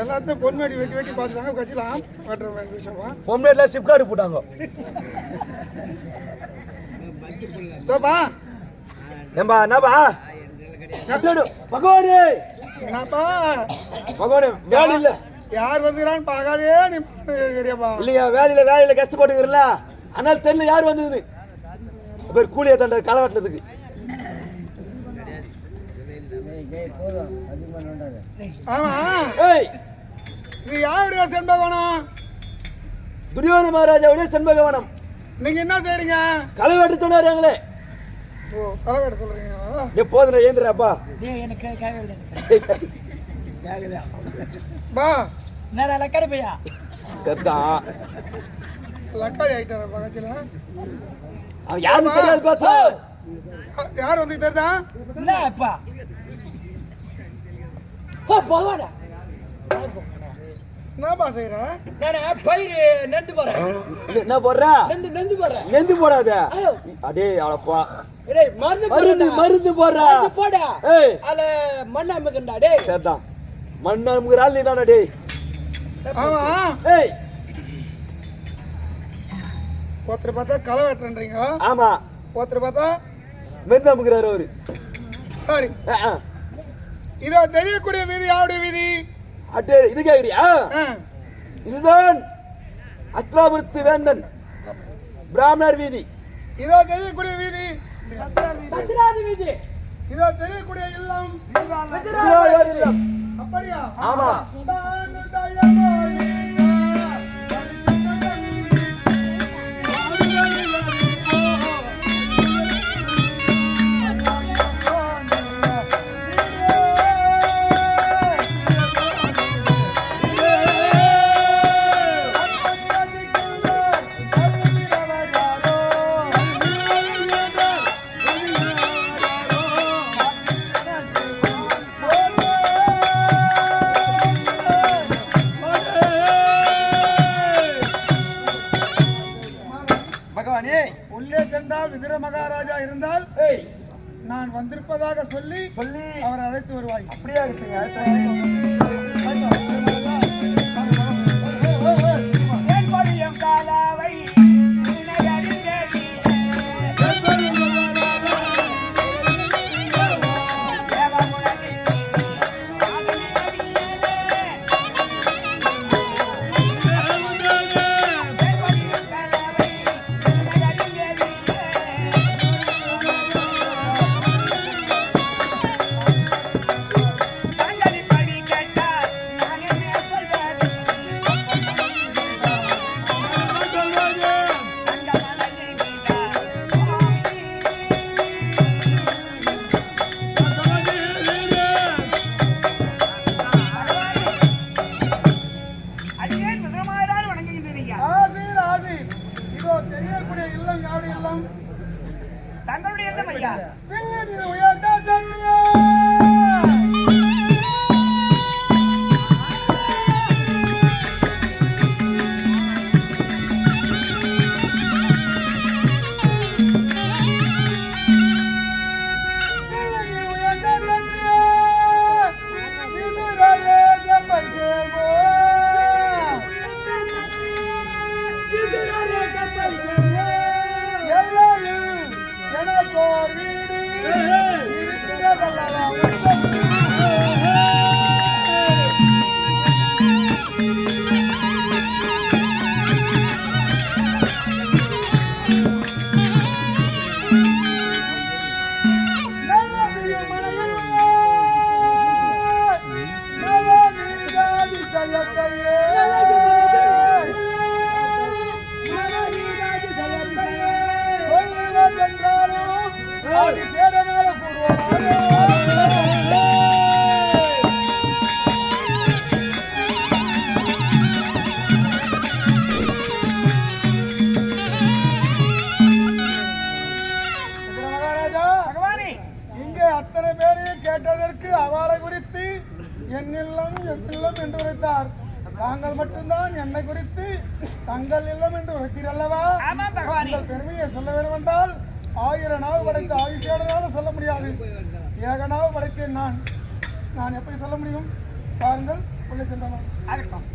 எல்லாத்தையும் பொன்மேடி வெட்டி வெட்டி பார்த்துட்டாங்க. கட்சிலாம் வெட்டுற விஷயமா? பொம்னேட்ல சிப்கார்டு போட்டாங்க. தோப்பா. ஏம்பா என்னப்பா? பகவானே! என்னப்பா? பகவானே வேலை இல்ல. யார் வந்துக்கிறான்னு பார்க்காதே நீ இல்லையா வேலையில வேலையில கஷ்டப்பட்டுக்கிறல அதனால தெரியல யார் வந்தது? பேர் கூலியை தண்ட களை வெட்டினதுக்கு. ஆமா ஏய் இது யாருடைய செண்பகவனம் துரியோதன மகாராஜாவுடைய செண்பகவனம் நீங்க என்ன செய்றீங்க களை வெட்ட சொன்னாரு எங்களே ஓ கலவெட்ட சொல்றீங்க எப்போதும் ஏந்திரப்பா பா. சரிதா லக்காடி ஆயிட்டார பக்கத்துல அவன் யாருன்னு தெரியாது பேச யார் வந்து தெரியுதா என்னப்பா செய்யற என்ன போடுறா? நெந்து போடாத. அடே அவளப்பா மருந்து மருந்து போடுறா. ஏய். சரிதான். மண் அமுகிற ஆள் நீதானா டேய். ஆமா. ஏய். ஒருத்தர் பார்த்தா களை வெட்டுறீங்க ஆமா. ஒருத்தர் பார்த்தா மெருந்து அமுகிறாரு அவரு. சரி. ஆ. இதோ தெரியக்கூடிய வீதி யாருடைய வீதி? அட்டே இது கேக்குறியா. இதுதான் அத்ராபுரத்து வேந்தன். பிராமணர் வீதி. இதோ தெரியக்கூடிய வீதி. இதோ தெரியக்கூடிய இல்லம் திருவாரூர் இல்லம். அப்படியா? ஆமா. எப்படி சொல்ல முடியும்? பாருங்கள் உள்ளே சென்றோம் ஆகட்டும்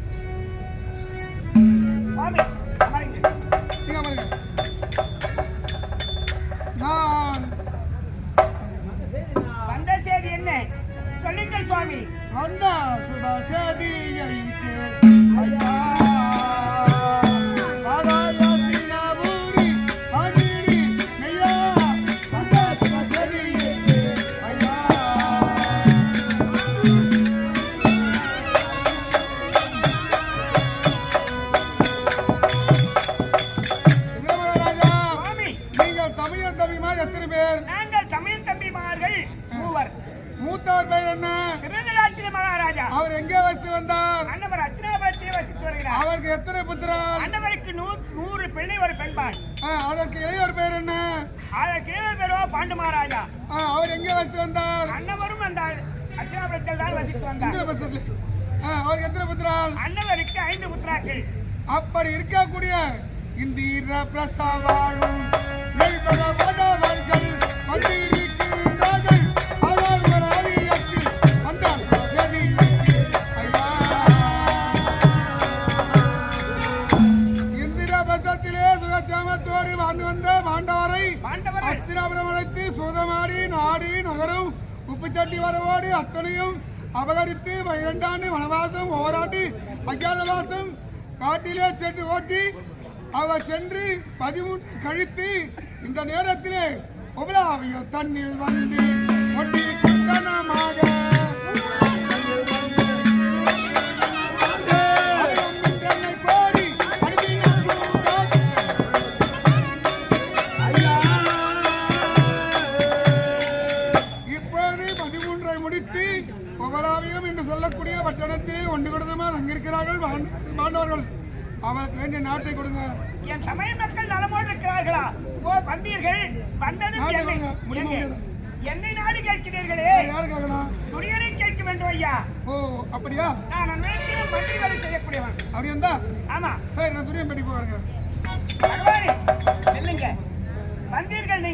சென்று ஓட்டி அவர் சென்று பதிமூன்று கழித்து இந்த நேரத்திலே உபலாவிய தண்ணில் வந்து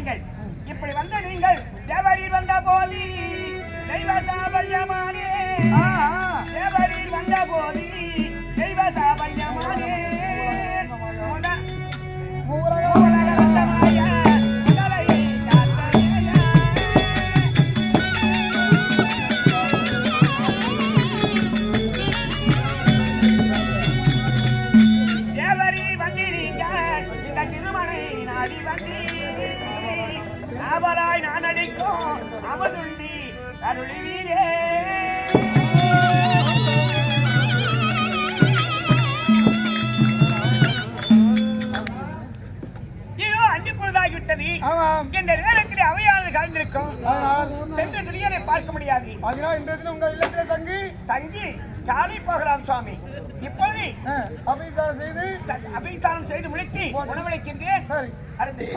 நீங்கள் இப்படி வந்த நீங்கள் தேவரீர் வந்த போதி தெய்வ சாபல்யமானே. தேவரீர் வந்த போதி தெய்வ சாபல்யமானே முடியாது அதனால் இன்றைய தினம் உங்க இல்லத்திலே தங்கி. தங்கி காலை போகலாம் சுவாமி. இப்பொழுது அபிதானம் செய்து. அபிதானம் செய்து முடித்து உணவளிக்கின்றேன். சரி. அருந்து.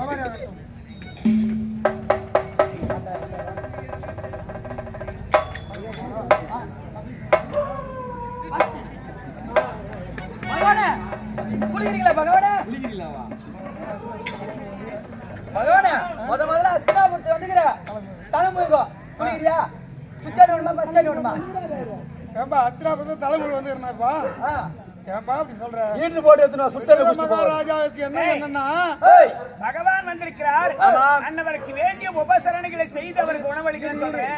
பகவானே குளிக்கிறீங்களா பகவானே? பகவானே முத முதல்ல அஸ்தாபுரத்து வந்துக்கிற தலை போய்க்கோ குளிக்கிறியா? சுத்தாடி வேணுமா பஸ் ஸ்டாண்ட் வேணுமா ஏன்பா அத்திராபுரத்து தலைமுறை வந்து இருந்தாப்பா ஆ. ஏன்பா அப்படி சொல்ற? ஈட்டு போட்டு போ மகாராஜாவுக்கு என்ன என்னன்னா? பகவான் வந்திருக்கிறார். அன்னவருக்கு வேண்டிய உபசரணைகளை செய்து அவருக்கு உணவளிக்கணும்னு சொல்றேன்.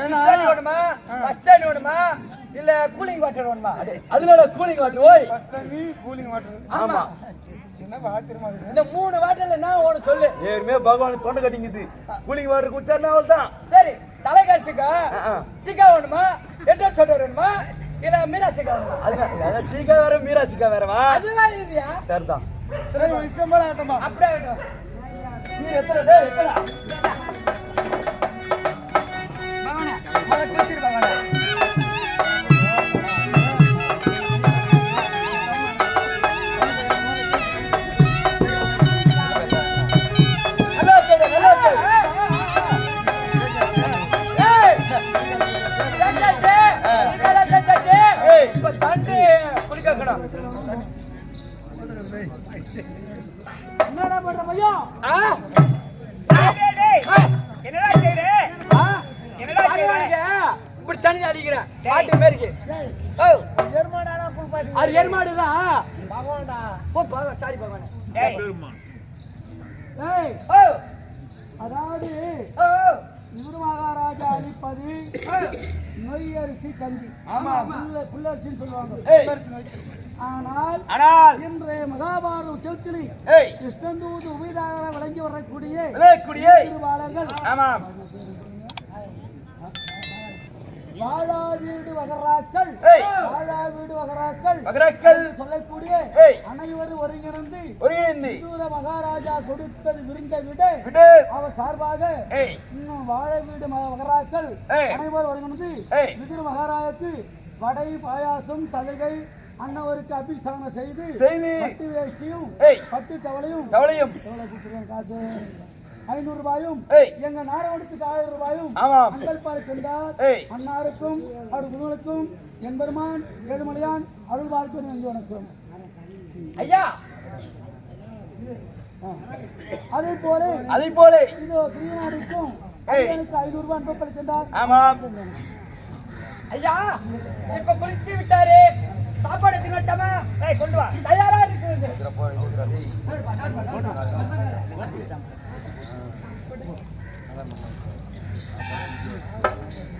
ஏன்னா வேணுமா பஸ் ஸ்டாண்ட் வேணுமா இல்ல கூலிங் வாட்டர் வேணுமா அதனால கூலிங் வாட்டு ஓய். பஸ் கூலிங் வாட்டர். ஆமா. இந்த மூணு வாட்டர்ல என்ன ஒண்ணு சொல்லு. ஏற்கனவே பகவான் தொண்டை கட்டிங்குது கூலிங் வாட்டர் குடிச்சாருன்னா அவள் தான் சரி தலைகால் சிக்கா? ஆ. சிக்கா வேணுமா? எட்டு சோடு வேணுமா? இல்ல மீரா சிக்கா வேணுமா? அதுதான் சீக்கா வேற மீரா சீக்கா வேறவா? அதுதான் இல்லையா? சரிதான் சரி உன் இஷ்டம் போல ஆட்டமா? அப்படியே வேணும் நீ எத்தனை டேய் எத்தனை? பகவானே. தண்ணி குளிக்க வைக்கணும். என்னடா பண்ற. ஆ? என்னடா செய்யற? என்னடா செய்யற இப்படி தண்ணி அடிக்கிறேன். மாட்டு பேருக்கு ஓ, எருமாடாடா குளிப்பாட்டி அது எருமாடுதான் ஓ பகவான் சாரி பகவான். அதாவது ஓ. இவரு மகாராஜா அளிப்பது நொய் அரிசி கஞ்சி ஆமா. புல்ல- புல்லரிசின்னு சொல்லுவாங்க. ஆனால் ஆனால் இன்றைய மகாபாரத உச்சத்திலே கிருஷ்ணந்தூது உபயதாக விளங்கி வரக்கூடிய திருவாளர்கள். ஆமாம். வாழா வீடு வகராக்கள். வாழா வீடு வகராக்கள் மகரக்கள் என்று சொல்லக்கூடிய. அனைவரும் ஒருங்கிணைந்து ஒருங்கிணைந்து விதூர மகாராஜா கொடுத்தது விருந்த விட விடு அவர் சார்பாக இன்னும் வாழ வீடு மகராக்கள். அனைவரும் ஒருங்கிணைந்து. விதுர மகாராஜாக்கு வடை பாயாசம் தலுகை அன்னவருக்கு அபிஷேகம் செய்து. பட்டு வேஷ்டியும். பட்டு தவளையும் கொடுத்துருக்கேன் காசு ஐநூறு ரூபாயும் ஏய். எங்க நாடகத்துக்கு ஆயிரம் ரூபாயும் ஆமாம். அங்கல் பார்க்கின்றார் ஏய். அன்னாருக்கும் அவர் குருவனுக்கும் என் பெருமான் ஏழுமலையான் அருள் வாழ்க்கை நன்றி வணக்கம். ஐயா. அதே போல அதை போல. இதோ பிரியனாருக்கும் ஐநூறு ரூபாய் அனுப்பப்படுகின்றார் ஆமாம். ஐயா இப்ப குளிச்சு விட்டாரு. சாப்பாடு திங்கட்டமா கொண்டு வா. தயாரா இருக்குது Thank you.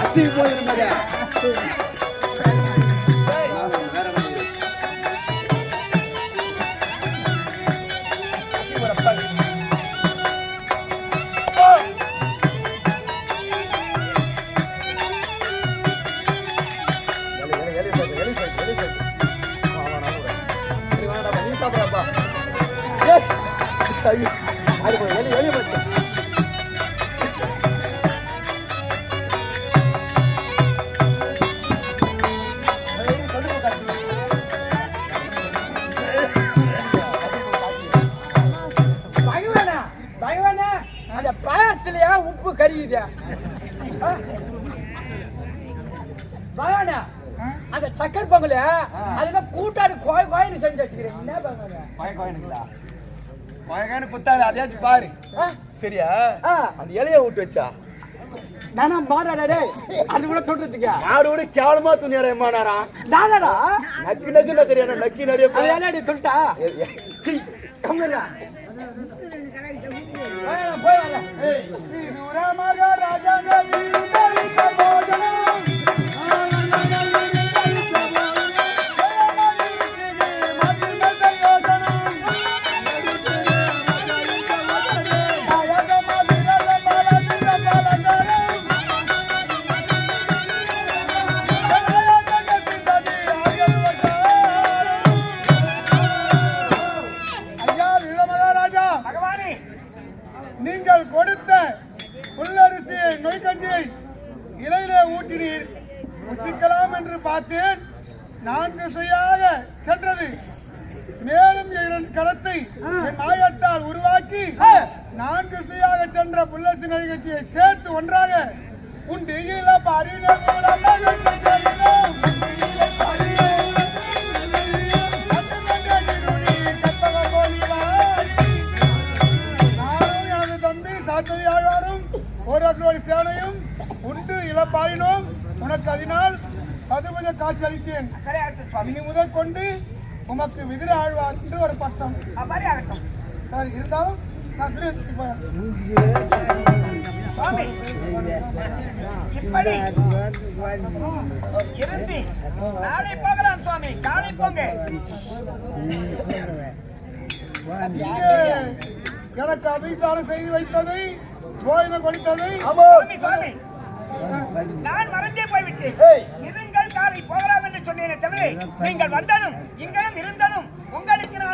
அச்சு போயிருந்தது அந்த சக்கரை பொங்கல் அதுல கூட்டாடு கோய் கோயின்னு செஞ்சு வச்சுக்கிறேன். என்ன பகவானா மயக்காயினுங்களா? மயக்காயினு குத்தாது, அதையாச்சும் பாரு? சரியா. அந்த இலைய விட்டு வச்சா? நானா மாடாடா டேய்? அது கூட தொட்டுறதுக்கு. மாடோட கேவலமா துணியாரா எம்மானாரா நானாடா? நக்கு நக்கு நக்கறியான நக்கி நிறைய தொட்டா போய் ஏய். விதூரமாக நீங்கள் கொடுத்த புல்லரிசியை நொய்கஞ்சியை இலையிலே ஊற்றினீர். புசிக்கலாம் என்று பார்த்தேன். நான்கு செய்யாக சென்றது. மேலும் இரண்டு கரத்தை என் மாயத்தால் உருவாக்கி நான்கு திசையாக சென்ற புல்லசி நொய்கஞ்சியை சேர்த்து ஒன்றாக உன் டிகில அறிவியல் இளப்பாயினோம் உனக்கு அதனால் சதுபுஜ காட்சி அளித்தேன். இனி முதல் கொண்டு உமக்கு விதிர ஆழ்வார் என்று ஒரு பட்டம். சரி இருந்தாலும் நான் இங்கே எனக்கு அபிதானம் செய்து வைத்ததை கோயில கொடுத்ததை நான் மறந்தே போய்விட்டேன். இருங்கள் காலை போகலாம் என்று சொன்னேனே தவிர நீங்கள் வந்ததும் இங்கனும் இருந்ததும் உங்களுக்கு நான்